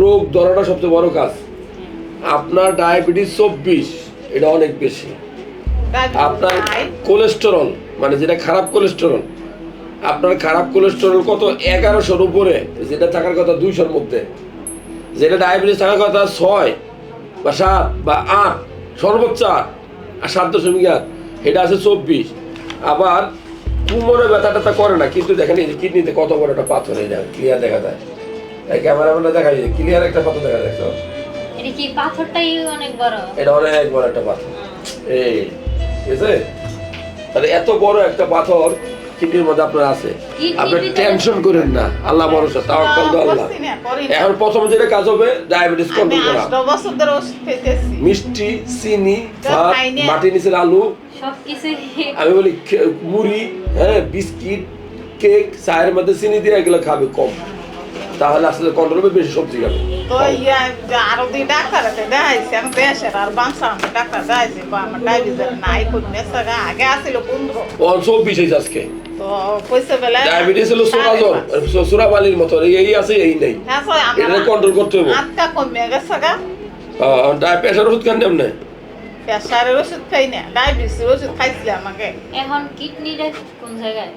রোগ ধরাটা সবচেয়ে বড় কাজ। আপনার ডায়াবেটিস চব্বিশ এটা অনেক বেশি। আপনার কোলেস্টেরল মানে যেটা খারাপ কোলেস্টেরল আপনার খারাপ কোলেস্টেরল কত? এগারোশোর উপরে যেটা থাকার কথা দুইশোর মধ্যে। যেটা ডায়াবেটিস থাকার কথা ছয় বা সাত বা আট সর্বোচ্চ আট আর সাত দশমিক আট এটা আছে চব্বিশ। আবার কুমোরে ব্যথাটা করে না কিন্তু দেখেন কিডনিতে কত বড় একটা পাথর এই ক্লিয়ার দেখা যায়। এই ক্যামেরাম্যানটা দেখা যায় ক্লিয়ার একটা পাথর দেখা তো। এটা কি পাথরটাই অনেক বড়? এটা অনেক বড় একটা পাথর। এই আছে? তাহলে এত বড় একটা পাথর কিডনির মধ্যে আপনার আছে। আপনি টেনশন করেন না আল্লাহ ভরসা তাওয়াক্কাল তো আল্লাহ। এখন প্রথম যেটা কাজ হবে ডায়াবেটিস কন্ট্রোল করা। আষ্ট বছর ধরে ওষুধ মিষ্টি চিনি ভাত খাই না। মাটি নিচের আলু। সবকিছু আমি বলি মুড়ি হ্যাঁ বিস্কিট কেক চায়ের মধ্যে চিনি দিয়ে এগুলো খাবে কম। তাহলে আসলে কন্ট্রোল হবে বেশি সবজি খাবে তো ইয়া আরও দুই ডাক্তার আছে দেখাইছি আমি দেশের আর বাংসা ডাক্তার দেখাইছি বা আমার ডায়াবেটিস নাই আগে পনেরো। চব্বিশ হয়েছে আজকে। ডায়াবেটিস হলো সোনাজল সুরাবালির মতো এই আছে এই নেই। হ্যাঁ এটা কন্ট্রোল করতে হবে। আটটা কমে গেছে গা। প্রেশার ওষুধ খান না প্রেশারের ওষুধ খাই না ডায়াবেটিসের ওষুধ খাইছিল আমাকে এখন কিডনিটা কোন জায়গায়?